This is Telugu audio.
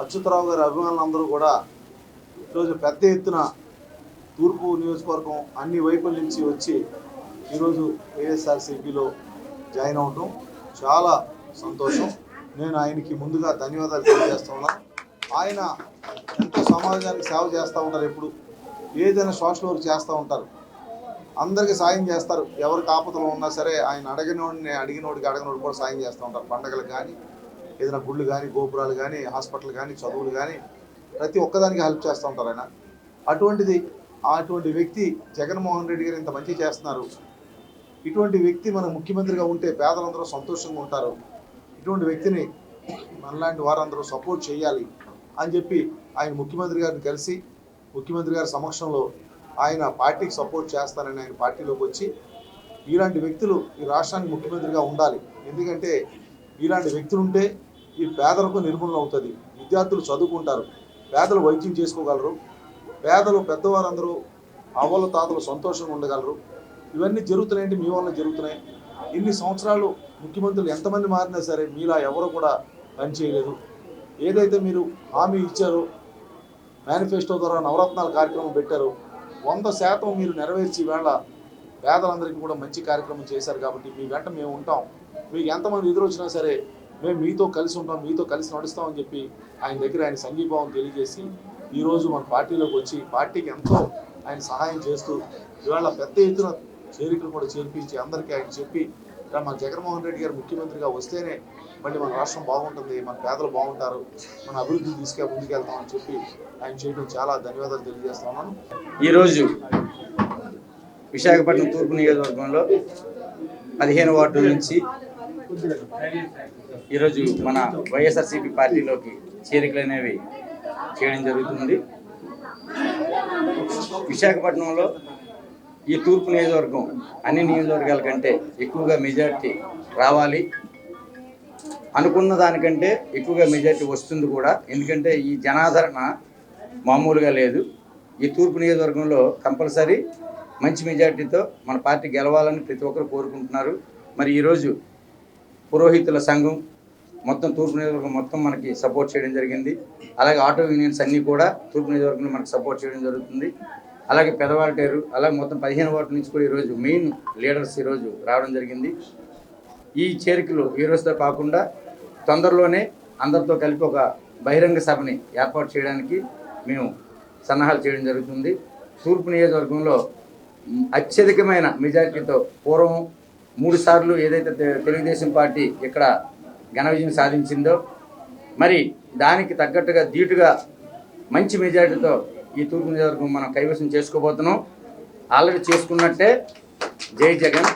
అచ్యుతరావు గారి అభిమానులందరూ కూడా ఈరోజు పెద్ద ఎత్తున తూర్పు నియోజకవర్గం అన్ని వైపుల నుంచి వచ్చి ఈరోజు వైఎస్ఆర్సీపీలో జాయిన్ అవటం చాలా సంతోషం. నేను ఆయనకి ముందుగా ధన్యవాదాలు తెలియజేస్తున్నాను ఆయన ఎంతో సమాజానికి సేవ చేస్తూ ఉంటారు ఎప్పుడు. ఏదైనా సోషల్ వర్క్ చేస్తూ ఉంటారు. అందరికీ సాయం చేస్తారు. ఎవరికి ఆపదలు ఉన్నా సరే ఆయన అడిగినోడిని అడిగినోడికి అడగనోడు కూడా సాయం చేస్తూ ఉంటారు. పండగలకు కానీ ఏదైనా గుళ్ళు కానీ గోపురాలు కానీ హాస్పిటల్ కానీ చదువులు కానీ ప్రతి ఒక్కదానికి హెల్ప్ చేస్తూ ఉంటారు ఆయన. అటువంటిది అటువంటి వ్యక్తి జగన్మోహన్ రెడ్డి గారు ఇంత మంచి చేస్తున్నారు. ఇటువంటి వ్యక్తి మన ముఖ్యమంత్రిగా ఉంటే పేదలందరూ సంతోషంగా ఉంటారు. ఇటువంటి వ్యక్తిని మనలాంటి వారందరూ సపోర్ట్ చేయాలి అని చెప్పి ఆయన ముఖ్యమంత్రి గారిని కలిసి ముఖ్యమంత్రి గారి సమక్షంలో ఆయన పార్టీకి సపోర్ట్ చేస్తానని ఆయన పార్టీలోకి వచ్చి ఇలాంటి వ్యక్తులు ఈ రాష్ట్రానికి ముఖ్యమంత్రిగా ఉండాలి. ఎందుకంటే ఇలాంటి వ్యక్తులు ఉంటే ఈ పేదలకు నిర్మూలన అవుతుంది. విద్యార్థులు చదువుకుంటారు. పేదలు వైద్యం చేసుకోగలరు. పేదలు పెద్దవారందరూ అవ్వలు తాతలు సంతోషంగా ఉండగలరు. ఇవన్నీ జరుగుతున్నాయంటే మీ వల్ల జరుగుతున్నాయి. ఇన్ని సంవత్సరాలు ముఖ్యమంత్రులు ఎంతమంది మారినా సరే మీలా ఎవరు కూడా పనిచేయలేదు ఏదైతే మీరు హామీ ఇచ్చారో మేనిఫెస్టో ద్వారా నవరత్నాల కార్యక్రమం పెట్టారు వంద శాతం మీరు నెరవేర్చి వేళ పేదలందరికీ కూడా మంచి కార్యక్రమం చేశారు కాబట్టి మీ వెంట మేము ఉంటాం. మీకు ఎంతమంది ఎదురొచ్చినా సరే మేము మీతో కలిసి ఉంటాం మీతో కలిసి నడుస్తామని చెప్పి ఆయన దగ్గర ఆయన సంఘీభావం తెలియజేసి ఈరోజు మన పార్టీలోకి వచ్చి పార్టీకి ఎంతో ఆయన సహాయం చేస్తూ ఇవాళ పెద్ద ఎత్తున చేరికలు కూడా చేర్పించి అందరికీ ఆయన చెప్పి ఇలా మన జగన్మోహన్ రెడ్డి గారు ముఖ్యమంత్రిగా వస్తేనే మళ్ళీ మన రాష్ట్రం బాగుంటుంది మన పేదలు బాగుంటారు మన అభివృద్ధి తీసుకె ముందుకెళ్తామని చెప్పి ఆయన చేయడం చాలా ధన్యవాదాలు తెలియజేస్తున్నాను ఈరోజు విశాఖపట్నం తూర్పు నియోజకవర్గంలో పదిహేను వార్డుల నుంచి ఈరోజు మన వైఎస్ఆర్సీపీ పార్టీలోకి చేరికలు అనేవి చేయడం జరుగుతుంది. విశాఖపట్నంలో ఈ తూర్పు నియోజకవర్గం అన్ని నియోజకవర్గాల కంటే ఎక్కువగా మెజార్టీ రావాలి. అనుకున్న దానికంటే ఎక్కువగా మెజార్టీ వస్తుంది కూడా. ఎందుకంటే ఈ జనాదరణ మామూలుగా లేదు. ఈ తూర్పు నియోజకవర్గంలో కంపల్సరీ మంచి మెజార్టీతో మన పార్టీ గెలవాలని ప్రతి ఒక్కరు కోరుకుంటున్నారు. మరి ఈరోజు పురోహితుల సంఘం మొత్తం తూర్పు నియోజకవర్గం మొత్తం మనకి సపోర్ట్ చేయడం జరిగింది. అలాగే ఆటో యూనియన్స్ అన్నీ కూడా తూర్పు నియోజకవర్గంలో మనకి సపోర్ట్ చేయడం జరుగుతుంది. అలాగే పెదవాటేరు అలాగే మొత్తం పదిహేను వార్డుల నుంచి కూడా ఈరోజు మెయిన్ లీడర్స్ ఈరోజు రావడం జరిగింది. ఈ చేరికలు ఈ రోజుతో కాకుండా తొందరలోనే అందరితో కలిపి ఒక బహిరంగ సభని ఏర్పాటు చేయడానికి మేము సన్నాహాలు చేయడం జరుగుతుంది. తూర్పు నియోజకవర్గంలో అత్యధికమైన మెజార్టీతో పూర్వం మూడు సార్లు ఏదైతే తెలుగుదేశం పార్టీ ఇక్కడ ఘన విజయం సాధించిందో మరి దానికి తగ్గట్టుగా ధీటుగా మంచి మెజారిటీతో ఈ తూర్పు నియోజకవర్గం మనం కైవసం చేసుకోబోతున్నాం. ఆల్రెడీ చేసుకున్నట్టే జై జగన్.